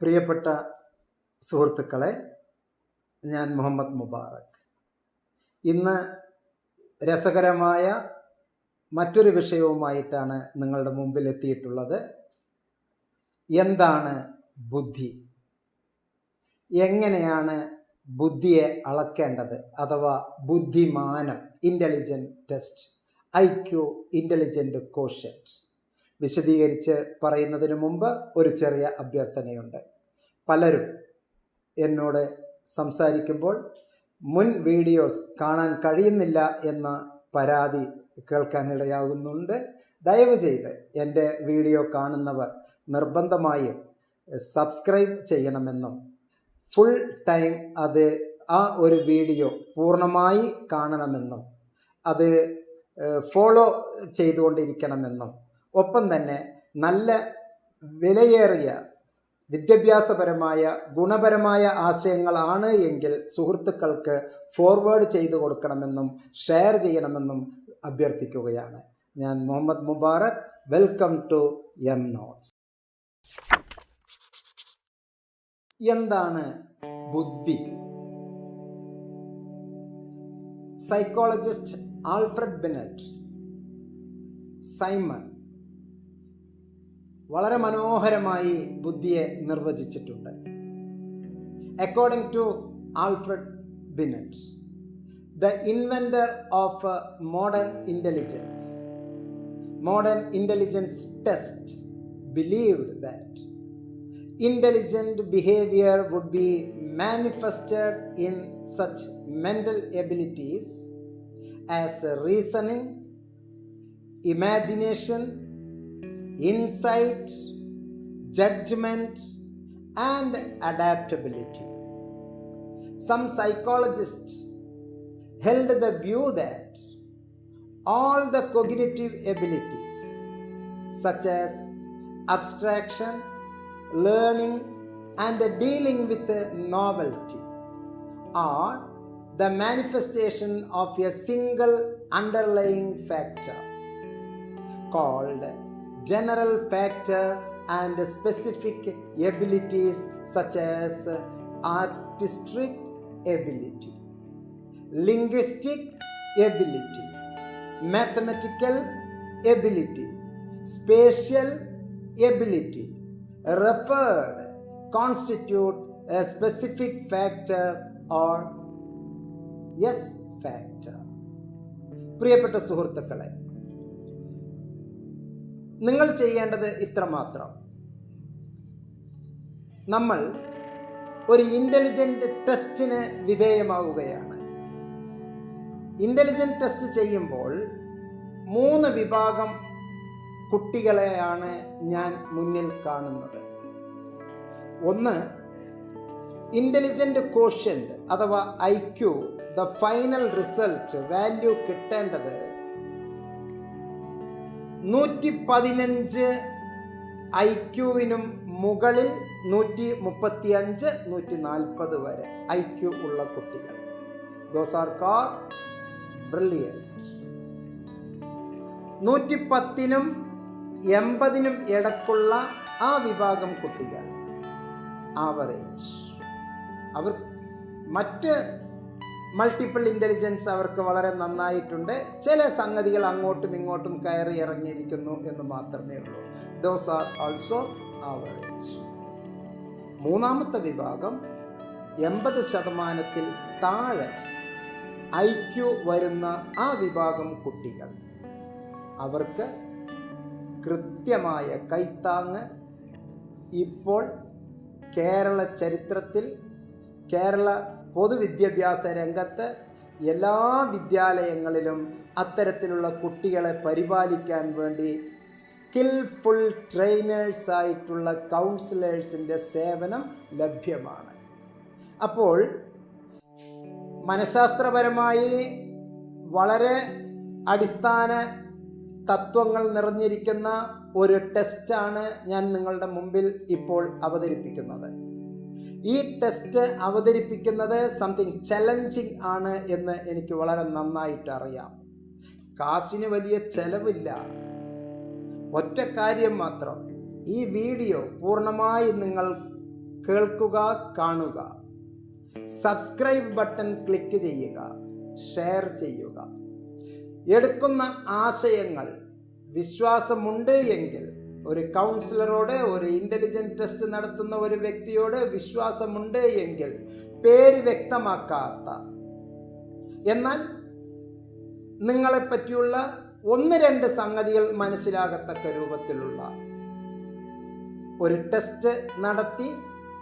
പ്രിയപ്പെട്ട സുഹൃത്തുക്കളെ ഞാൻ മുഹമ്മദ് മുബാറക്. ഇന്ന് രസകരമായ മറ്റൊരു വിഷയവുമായിട്ടാണ് നിങ്ങളുടെ മുമ്പിൽ എത്തിയിട്ടുള്ളത്. എന്താണ് ബുദ്ധി? എങ്ങനെയാണ് ബുദ്ധിയെ അളക്കേണ്ടത്? അഥവാ ബുദ്ധിമാനം intelligent test I Q intelligent quotient വിശദീകരിച്ച് പറയുന്നതിന് മുമ്പ് ഒരു ചെറിയ അഭ്യർത്ഥനയുണ്ട്. പലരും എന്നോട് സംസാരിക്കുമ്പോൾ മുൻ വീഡിയോസ് കാണാൻ കഴിയുന്നില്ല എന്ന പരാതി കേൾക്കാനിടയാകുന്നുണ്ട് ദയവ് ചെയ്ത് എന്റെ വീഡിയോ കാണുന്നവർ നിർബന്ധമായും സബ്സ്ക്രൈബ് ചെയ്യണമെന്നും ഫുൾ ടൈം അത് ആ ഒരു വീഡിയോ പൂർണമായി കാണണമെന്നും അത് ഫോളോ ചെയ്തുകൊണ്ടിരിക്കണമെന്നും ഒപ്പം തന്നെ നല്ല വിലയേറിയ വിദ്യാഭ്യാസപരമായ ഗുണപരമായ ആശയങ്ങളാണ് എങ്കിൽ സുഹൃത്തുക്കൾക്ക് ഫോർവേഡ് ചെയ്തു കൊടുക്കണമെന്നും ഷെയർ ചെയ്യണമെന്നും അഭ്യർത്ഥിക്കുകയാണ്. ഞാൻ Muhammad Mubarak. Welcome to M notes എന്താണ് ബുദ്ധി? സൈക്കോളജിസ്റ്റ് ആൽഫ്രഡ് ബെനറ്റ് സൈമൺ വളരെ മനോഹരമായി ബുദ്ധിയെ നിർവചിച്ചിട്ടുണ്ട്. According to Alfred Binet the inventor of modern intelligence modern intelligence test believed that intelligent behaviour would be manifested in such mental abilities as reasoning imagination, insight, judgment, and adaptability. Some psychologists held the view that all the cognitive abilities, such as abstraction, learning, and dealing with novelty, are the manifestation of a single underlying factor called general factor and specific abilities such as artistic ability, linguistic ability, mathematical ability, spatial ability, referred constitute a specific factor or yes factor. പ്രിയപ്പെട്ട സുഹൃത്തുക്കളെ നിങ്ങൾ ചെയ്യേണ്ടത് ഇത്രമാത്രം നമ്മൾ ഒരു intelligent ടെസ്റ്റിന് വിധേയമാവുകയാണ്. Intelligent test ചെയ്യുമ്പോൾ മൂന്ന് വിഭാഗം കുട്ടികളെയാണ് ഞാൻ മുന്നിൽ കാണുന്നത്. ഒന്ന് ഇന്റലിജന്റ് കോഷ്യന്റ് അഥവാ I Q the final result value കിട്ടേണ്ടത് നൂറ്റി പതിനഞ്ച് ഐ ക്യുവിനും മുകളിൽ നൂറ്റി മുപ്പത്തി അഞ്ച് നൂറ്റി നാൽപ്പത് വരെ ഐ ക്യു ഉള്ള കുട്ടികൾ. ദോസ് ആർ കാർ ബ്രില്ലിയന്റ് നൂറ്റി പത്തിനും എൺപതിനും ഇടക്കുള്ള ആ വിഭാഗം കുട്ടികൾ ആവറേജ് അവർ മറ്റ് മൾട്ടിപ്പിൾ ഇന്റലിജൻസ് അവർക്ക് വളരെ നന്നായിട്ടുണ്ട്. ചില സംഗതികൾ അങ്ങോട്ടും ഇങ്ങോട്ടും കയറി ഇറങ്ങിയിരിക്കുന്നു എന്ന് മാത്രമേ ഉള്ളൂ. ദോസ് ആർ ഓൾസോ ആവറേജ് മൂന്നാമത്തെ വിഭാഗം എൺപത് ശതമാനത്തിൽ താഴെ ഐ ക്യു വരുന്ന ആ വിഭാഗം കുട്ടികൾ. അവർക്ക് കൃത്യമായ കൈത്താങ് ഇപ്പോൾ കേരള ചരിത്രത്തിൽ കേരള പൊതുവിദ്യാഭ്യാസ രംഗത്ത് എല്ലാ വിദ്യാലയങ്ങളിലും അത്തരത്തിലുള്ള കുട്ടികളെ പരിപാലിക്കാൻ വേണ്ടി സ്കിൽഫുൾ ട്രെയിനേഴ്സ് ആയിട്ടുള്ള കൗൺസിലേഴ്സിന്റെ സേവനം ലഭ്യമാണ്. അപ്പോൾ മനഃശാസ്ത്രപരമായി വളരെ അടിസ്ഥാന തത്വങ്ങൾ നിറഞ്ഞിരിക്കുന്ന ഒരു ടെസ്റ്റാണ് ഞാൻ നിങ്ങളുടെ മുമ്പിൽ ഇപ്പോൾ അവതരിപ്പിക്കുന്നത്. ഈ ടെസ്റ്റ് അവതരിപ്പിക്കുന്നത് സംതിങ് ചലഞ്ചിങ് ആണ് എന്ന് എനിക്ക് വളരെ നന്നായിട്ട് അറിയാം. കാശിന് വലിയ ചെലവില്ല. ഒറ്റ കാര്യം മാത്രം. ഈ വീഡിയോ പൂർണമായി നിങ്ങൾ കേൾക്കുക കാണുക. സബ്സ്ക്രൈബ് ബട്ടൺ ക്ലിക്ക് ചെയ്യുക ഷെയർ ചെയ്യുക. എടുക്കുന്ന ആശയങ്ങൾ വിശ്വാസമുണ്ട് എങ്കിൽ ഒരു കൗൺസിലറോട് ഒരു ഇന്റലിജന്റ് ടെസ്റ്റ് നടത്തുന്ന ഒരു വ്യക്തിയോട് വിശ്വാസമുണ്ട് എങ്കിൽ പേര് വ്യക്തമാക്കാത്ത. എന്നാൽ നിങ്ങളെ പറ്റിയുള്ള ഒന്ന് രണ്ട് സംഗതികൾ മനസ്സിലാകത്തക്ക രൂപത്തിലുള്ള ഒരു ടെസ്റ്റ് നടത്തി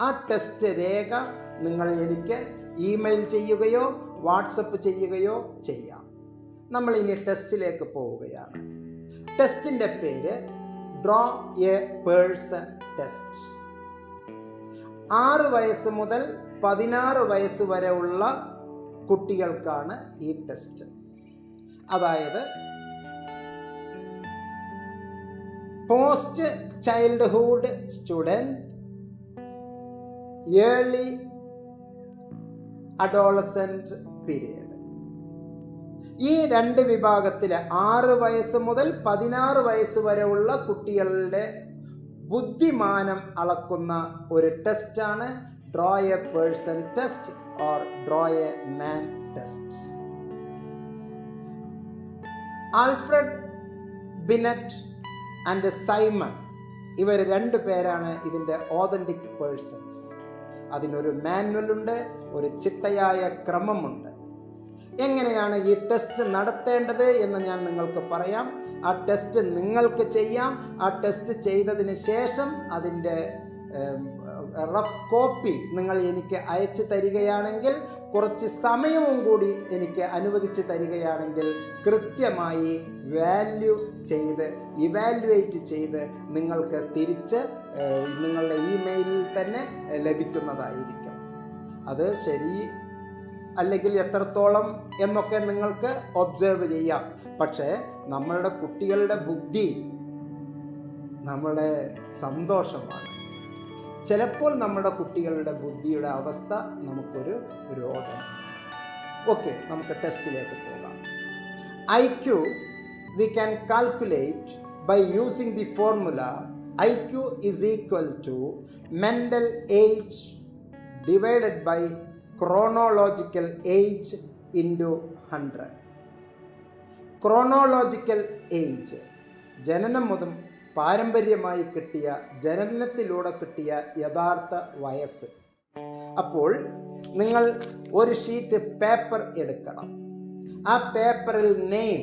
ആ ടെസ്റ്റ് രേഖ നിങ്ങൾ എനിക്ക് ഇമെയിൽ ചെയ്യുകയോ വാട്സപ്പ് ചെയ്യുകയോ ചെയ്യാം. നമ്മൾ ഇനി ടെസ്റ്റിലേക്ക് പോവുകയാണ്. ടെസ്റ്റിന്റെ പേര് ഡ്രോ എ പേഴ്സൺ ടെസ്റ്റ് ആറ് വയസ്സ് മുതൽ പതിനാറ് വയസ്സ് വരെ ഉള്ള കുട്ടികൾക്കാണ് ഈ ടെസ്റ്റ് അതായത് post childhood student early adolescent period ഈ രണ്ട് വിഭാഗത്തിലെ ആറ് വയസ്സ് മുതൽ പതിനാറ് വയസ്സ് വരെയുള്ള കുട്ടികളുടെ ബുദ്ധിമാനം അളക്കുന്ന ഒരു ടെസ്റ്റാണ്. Draw a person test or draw a man test Alfred Binet and Simon ഇവർ രണ്ട് പേരാണ് ഇതിന്റെ ഓതന്റിക് പേഴ്സൺസ് അതിനൊരു മാനുവലുണ്ട് ഒരു ചിട്ടയായ ക്രമമുണ്ട്. എങ്ങനെയാണ് ഈ ടെസ്റ്റ് നടത്തേണ്ടത് എന്ന് ഞാൻ നിങ്ങൾക്ക് പറയാം. ആ ടെസ്റ്റ് നിങ്ങൾക്ക് ചെയ്യാം. ആ ടെസ്റ്റ് ചെയ്തതിന് ശേഷം അതിന്റെ റഫ് കോപ്പി നിങ്ങൾ എനിക്ക് അയച്ചു തരികയാണെങ്കിൽ കുറച്ച് സമയവും കൂടി എനിക്ക് അനുവദിച്ച് തരികയാണെങ്കിൽ കൃത്യമായി വാല്യൂ ചെയ്ത് ഇവാലുവേറ്റ് ചെയ്ത് നിങ്ങൾക്ക് തിരിച്ച് നിങ്ങളുടെ ഇമെയിലിൽ തന്നെ ലഭിക്കുന്നതായിരിക്കും. അത് ശരി അല്ലെങ്കിൽ എത്രത്തോളം എന്നൊക്കെ നിങ്ങൾക്ക് ഒബ്സേർവ് ചെയ്യാം. പക്ഷേ നമ്മളുടെ കുട്ടികളുടെ ബുദ്ധി നമ്മുടെ സന്തോഷമാണ്. ചിലപ്പോൾ നമ്മുടെ കുട്ടികളുടെ ബുദ്ധിയുടെ അവസ്ഥ നമുക്കൊരു രോഗം ഓക്കെ നമുക്ക് ടെസ്റ്റിലേക്ക് പോകാം. I Q we can calculate using the formula I Q is equal to mental age divided by chronological age into hundred chronological age ജനനം മുതൽ പാരമ്പര്യമായി കിട്ടിയ ജനനത്തിലൂടെ കിട്ടിയ യഥാർത്ഥ വയസ്സ്. അപ്പോൾ നിങ്ങൾ ഒരു ഷീറ്റ് പേപ്പർ എടുക്കണം. ആ പേപ്പറിൽ നെയിം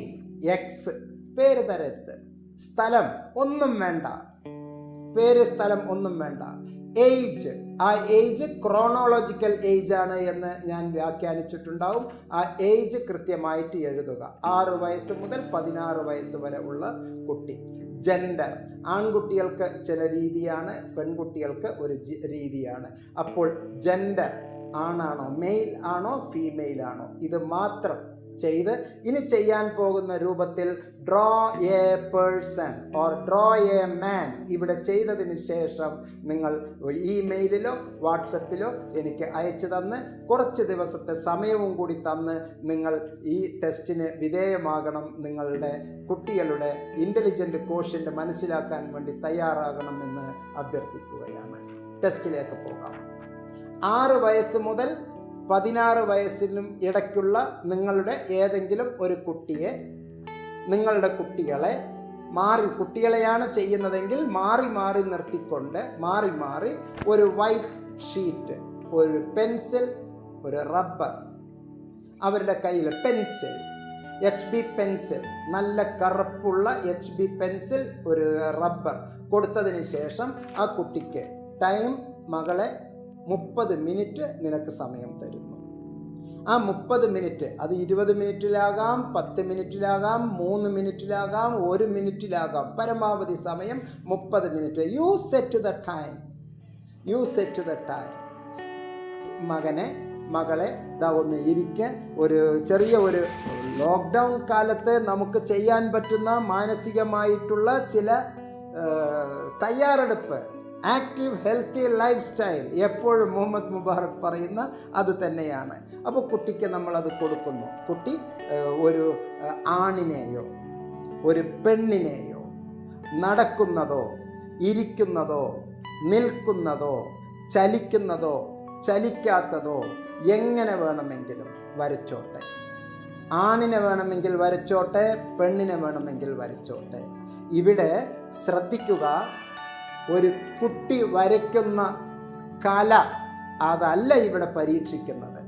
എക്സ് പേര് തരരുത്. സ്ഥലം ഒന്നും വേണ്ട. പേര് സ്ഥലം ഒന്നും വേണ്ട. ഏജ് ആ ഏജ് ക്രോണോളജിക്കൽ ഏജ് ആണ് എന്ന് ഞാൻ വ്യാഖ്യാനിച്ചിട്ടുണ്ടാവും. ആ ഏജ് കൃത്യമായിട്ട് എഴുതുക. ആറ് വയസ്സ് മുതൽ പതിനാറ് വയസ്സ് വരെ ഉള്ള കുട്ടി. ജെൻഡർ ആൺകുട്ടികൾക്ക് ചില രീതിയാണ് പെൺകുട്ടികൾക്ക് ഒരു രീതിയാണ്. അപ്പോൾ ജെൻഡർ ആണാണോ മെയിൽ ആണോ ഫീമെയിൽ ആണോ? ഇത് മാത്രം ചെയ്ത്. ഇനി ചെയ്യാൻ പോകുന്ന രൂപത്തിൽ draw a person or draw a man ഇവിടെ ചെയ്തതിന് ശേഷം നിങ്ങൾ ഇമെയിലിലോ വാട്സപ്പിലോ എനിക്ക് അയച്ചു തന്ന് കുറച്ച് ദിവസത്തെ സമയവും കൂടി തന്ന് നിങ്ങൾ ഈ ടെസ്റ്റിന് വിധേയമാകണം. നിങ്ങളുടെ കുട്ടികളുടെ ഇന്റലിജന്റ് കോഷ്യന്റ് മനസ്സിലാക്കാൻ വേണ്ടി തയ്യാറാകണമെന്ന് അഭ്യർത്ഥിക്കുകയാണ്. ടെസ്റ്റിലേക്ക് പോകാം. ആറ് വയസ്സ് മുതൽ പതിനാറ് വയസ്സിനും ഇടയ്ക്കുള്ള നിങ്ങളുടെ ഏതെങ്കിലും ഒരു കുട്ടിയെ നിങ്ങളുടെ കുട്ടികളെ മാറി കുട്ടികളെയാണ് ചെയ്യുന്നതെങ്കിൽ മാറി മാറി നിർത്തിക്കൊണ്ട് മാറി മാറി ഒരു വൈറ്റ് ഷീറ്റ് ഒരു പെൻസിൽ ഒരു റബ്ബർ അവരുടെ കയ്യിൽ പെൻസിൽ എച്ച് ബി പെൻസിൽ നല്ല കറുപ്പുള്ള എച്ച് ബി പെൻസിൽ ഒരു റബ്ബർ കൊടുത്തതിന് ശേഷം ആ കുട്ടിക്ക് ടൈം മകളെ മുപ്പത് മിനിറ്റ് നിനക്ക് സമയം തരുന്നു. ആ മുപ്പത് മിനിറ്റ് അത് ഇരുപത് മിനിറ്റിലാകാം പത്ത് മിനിറ്റിലാകാം മൂന്ന് മിനിറ്റിലാകാം ഒരു മിനിറ്റിലാകാം. പരമാവധി സമയം മുപ്പത് minute. You set the time you set the time മകനെ മകളെ ദാ ഒന്ന് ഇരിക്ക. ഒരു ചെറിയ ഒരു ലോക്ക്ഡൗൺ കാലത്ത് നമുക്ക് ചെയ്യാൻ പറ്റുന്ന മാനസികമായിട്ടുള്ള ചില തയ്യാറെടുപ്പ്. ആക്റ്റീവ് ഹെൽത്തി ലൈഫ് സ്റ്റൈൽ എപ്പോഴും മുഹമ്മദ് മുബാറക് പറയുന്ന അത് തന്നെയാണ്. അപ്പോൾ കുട്ടിക്ക് നമ്മളത് കൊടുക്കുന്നു. കുട്ടി ഒരു ആണിനെയോ ഒരു പെണ്ണിനെയോ നടക്കുന്നതോ ഇരിക്കുന്നതോ നിൽക്കുന്നതോ ചലിക്കുന്നതോ ചലിക്കാത്തതോ എങ്ങനെ വേണമെങ്കിലും വരച്ചോട്ടെ. ആണിനെ വേണമെങ്കിൽ വരച്ചോട്ടെ പെണ്ണിനെ വേണമെങ്കിൽ വരച്ചോട്ടെ. ഇവിടെ ശ്രദ്ധിക്കുക ഒരു കുട്ടി വരയ്ക്കുന്ന കല അതല്ല ഇവിടെ പരീക്ഷിക്കുന്നത്.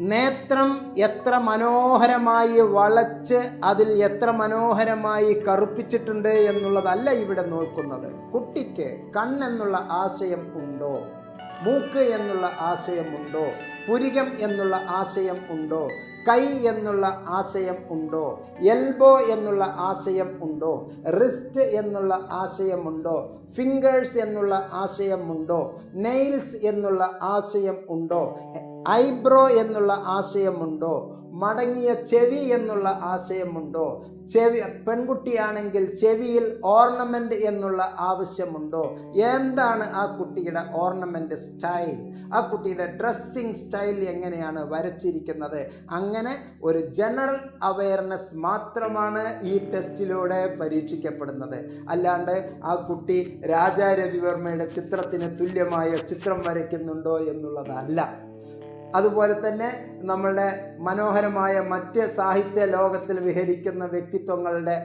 നേത്രം എത്ര മനോഹരമായി വളച്ച് അതിൽ എത്ര മനോഹരമായി കറുപ്പിച്ചിട്ടുണ്ട് എന്നുള്ളതല്ല ഇവിടെ നോക്കുന്നത്. കുട്ടിക്ക് കണ്ണെന്നുള്ള ആശയം ഉണ്ടോ? മൂക്ക് എന്നുള്ള ആശയമുണ്ടോ പുരികം എന്നുള്ള ആശയം ഉണ്ടോ? കൈ എന്നുള്ള ആശയം ഉണ്ടോ? എൽബോ എന്നുള്ള ആശയം ഉണ്ടോ? റിസ്റ്റ് എന്നുള്ള ആശയമുണ്ടോ ഫിംഗേഴ്സ് എന്നുള്ള ആശയമുണ്ടോ നെയിൽസ് എന്നുള്ള ആശയം ഉണ്ടോ? ഐബ്രോ എന്നുള്ള ആശയമുണ്ടോ? മടങ്ങിയ ചെവി എന്നുള്ള ആശയമുണ്ടോ? ചെവി പെൺകുട്ടിയാണെങ്കിൽ ചെവിയിൽ ഓർണമെന്റ് എന്നുള്ള ആവശ്യമുണ്ടോ? എന്താണ് ആ കുട്ടിയുടെ ഓർണമെന്റ് സ്റ്റൈൽ? ആ കുട്ടിയുടെ ഡ്രസ്സിങ് സ്റ്റൈൽ എങ്ങനെയാണ് വരച്ചിരിക്കുന്നത്? അങ്ങനെ ഒരു ജനറൽ അവയർനെസ് മാത്രമാണ് ഈ ടെസ്റ്റിലൂടെ പരീക്ഷിക്കപ്പെടുന്നത്. അല്ലാണ്ട് ആ കുട്ടി രാജാ രവിവർമ്മയുടെ ചിത്രത്തിന് തുല്യമായ ചിത്രം വരയ്ക്കുന്നുണ്ടോ എന്നുള്ളതല്ല. അതുപോലെ തന്നെ നമ്മളുടെ മനോഹരമായ മറ്റ് സാഹിത്യ ലോകത്തിൽ വിഹരിക്കുന്ന വ്യക്തിത്വങ്ങളുടെ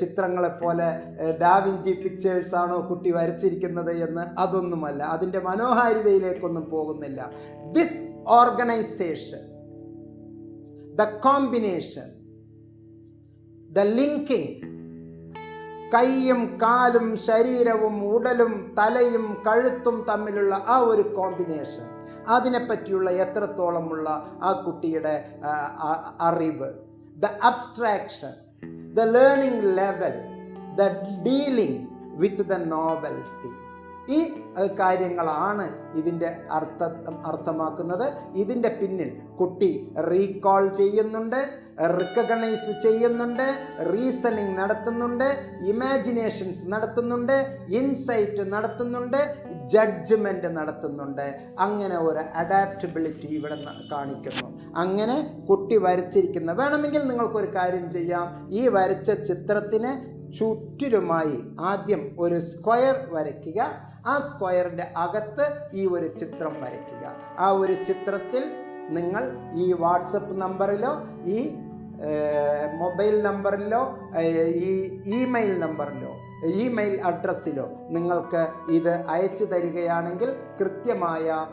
ചിത്രങ്ങളെപ്പോലെ ഡാവിഞ്ചി പിക്ചേഴ്സ് ആണോ കുട്ടി വരച്ചിരിക്കുന്നത് എന്ന് അതൊന്നുമല്ല. അതിന്റെ മനോഹാരിതയിലേക്കൊന്നും പോകുന്നില്ല. This organisation the combination the linking കൈയും കാലും ശരീരവും ഉടലും തലയും കഴുത്തും തമ്മിലുള്ള ആ ഒരു കോമ്പിനേഷൻ അതിനെപ്പറ്റിയുള്ള എത്രത്തോളമുള്ള ആ കുട്ടിയുടെ അറിവ്. The abstraction the learning level the dealing with the novelty ഈ കാര്യങ്ങളാണ് ഇതിന്റെ അർത്ഥ അർത്ഥമാക്കുന്നത്. ഇതിന്റെ പിന്നിൽ കുട്ടി റീകോൾ ചെയ്യുന്നുണ്ട് റിക്കഗ്നൈസ് ചെയ്യുന്നുണ്ട് റീസണിങ് നടത്തുന്നുണ്ട് ഇമാജിനേഷൻസ് നടത്തുന്നുണ്ട് ഇൻസൈറ്റ് നടത്തുന്നുണ്ട് ജഡ്ജ്മെന്റ് നടത്തുന്നുണ്ട്. അങ്ങനെ ഒരു അഡാപ്റ്റബിലിറ്റി ഇവിടെ കാണിക്കുന്നു. അങ്ങനെ കുട്ടി വരച്ചിരിക്കുന്ന വേണമെങ്കിൽ നിങ്ങൾക്കൊരു കാര്യം ചെയ്യാം. ഈ വരച്ച ചിത്രത്തിന് ചുറ്റിലുമായി ആദ്യം ഒരു സ്ക്വയർ വരയ്ക്കുക. ആ സ്ക്വയറിന്റെ അകത്ത് ഈ ഒരു ചിത്രം വരയ്ക്കുക. ആ ഒരു ചിത്രത്തിൽ നിങ്ങൾ ഈ വാട്സപ്പ് നമ്പറിലോ ഈ മൊബൈൽ നമ്പറിലോ ഈ ഇമെയിൽ നമ്പറിലോ ഇമെയിൽ അഡ്രസ്സിലോ നിങ്ങൾക്ക് ഇത് അയച്ചു തരികയാണെങ്കിൽ കൃത്യമായ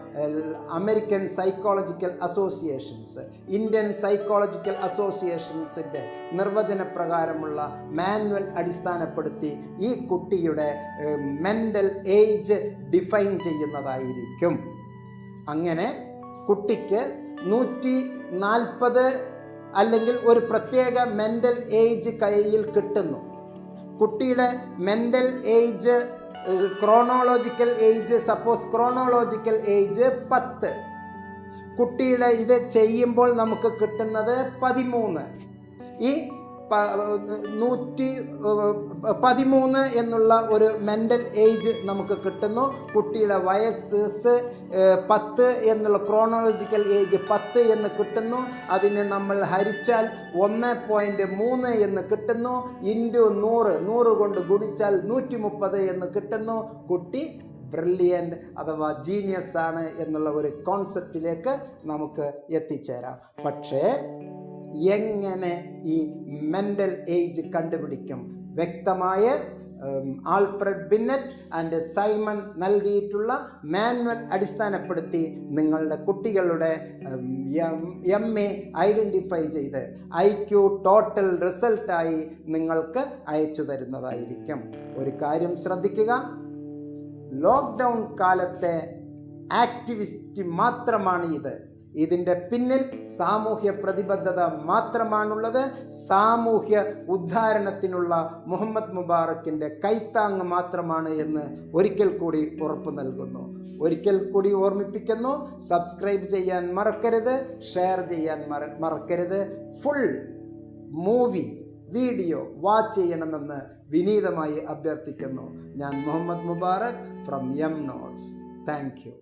American psychological associations Indian psychological അസോസിയേഷൻസിന്റെ നിർവചനപ്രകാരമുള്ള മാനുവൽ അടിസ്ഥാനപ്പെടുത്തി ഈ കുട്ടിയുടെ മെന്റൽ ഏജ് ഡിഫൈൻ ചെയ്യുന്നതായിരിക്കും. അങ്ങനെ കുട്ടിക്ക് നൂറ്റി നാൽപ്പത് അല്ലെങ്കിൽ ഒരു പ്രത്യേക മെന്റൽ ഏജ് കയ്യിൽ കിട്ടുന്നു. കുട്ടിയുടെ mental age chronological age suppose chronological age പത്ത്. കുട്ടിയുടെ ഇത് ചെയ്യുമ്പോൾ നമുക്ക് കിട്ടുന്നത് പതിമൂന്ന്. ഈ നൂറ്റി പതിമൂന്ന് എന്നുള്ള ഒരു മെന്റൽ ഏജ് നമുക്ക് കിട്ടുന്നു. കുട്ടിയുടെ വയസ്സ് പത്ത് എന്നുള്ള ക്രോണോളജിക്കൽ ഏജ് പത്ത് എന്ന് കിട്ടുന്നു. അതിനെ നമ്മൾ ഹരിച്ചാൽ ഒന്ന് പോയിന്റ് മൂന്ന് എന്ന് കിട്ടുന്നു. ഇന്റു നൂറ് നൂറ് കൊണ്ട് ഗുണിച്ചാൽ നൂറ്റി മുപ്പത് എന്ന് കിട്ടുന്നു. കുട്ടി ബ്രില്യന്റ് അഥവാ ജീനിയസ് ആണ് എന്നുള്ള ഒരു കോൺസെപ്റ്റിലേക്ക് നമുക്ക് എത്തിച്ചേരാം. പക്ഷേ എങ്ങനെ ഈ മെന്റൽ ഏജ് കണ്ടുപിടിക്കും? വ്യക്തമായ ആൽഫ്രഡ് ബിന്നറ്റ് ആൻഡ് സൈമൺ നൽകിയിട്ടുള്ള മാനുവൽ അടിസ്ഥാനപ്പെടുത്തി നിങ്ങളുടെ കുട്ടികളുടെ എം എ ഐഡന്റിഫൈ ചെയ്ത് ഐ ക്യു ടോട്ടൽ റിസൾട്ടായി നിങ്ങൾക്ക് അയച്ചു തരുന്നതായിരിക്കും. ഒരു കാര്യം ശ്രദ്ധിക്കുക. ലോക്ക്ഡൗൺ കാലത്തെ ആക്ടിവിസ്റ്റ് മാത്രമാണ് ഇത്. ഇതിന്റെ പിന്നിൽ സാമൂഹ്യ പ്രതിബദ്ധത മാത്രമാണുള്ളത്. സാമൂഹ്യ ഉദ്ധാരണത്തിനുള്ള മുഹമ്മദ് മുബാറക്കിന്റെ കൈത്താങ് മാത്രമാണ് എന്ന് ഒരിക്കൽ കൂടി ഉറപ്പു നൽകുന്നു. ഒരിക്കൽ കൂടി ഓർമ്മിപ്പിക്കുന്നു സബ്സ്ക്രൈബ് ചെയ്യാൻ മറക്കരുത് ഷെയർ ചെയ്യാൻ മറ മറക്കരുത്. ഫുൾ മൂവി വീഡിയോ വാച്ച് ചെയ്യണമെന്ന് വിനീതമായി അഭ്യർത്ഥിക്കുന്നു. ഞാൻ Muhammad Mubarak from M notes thank you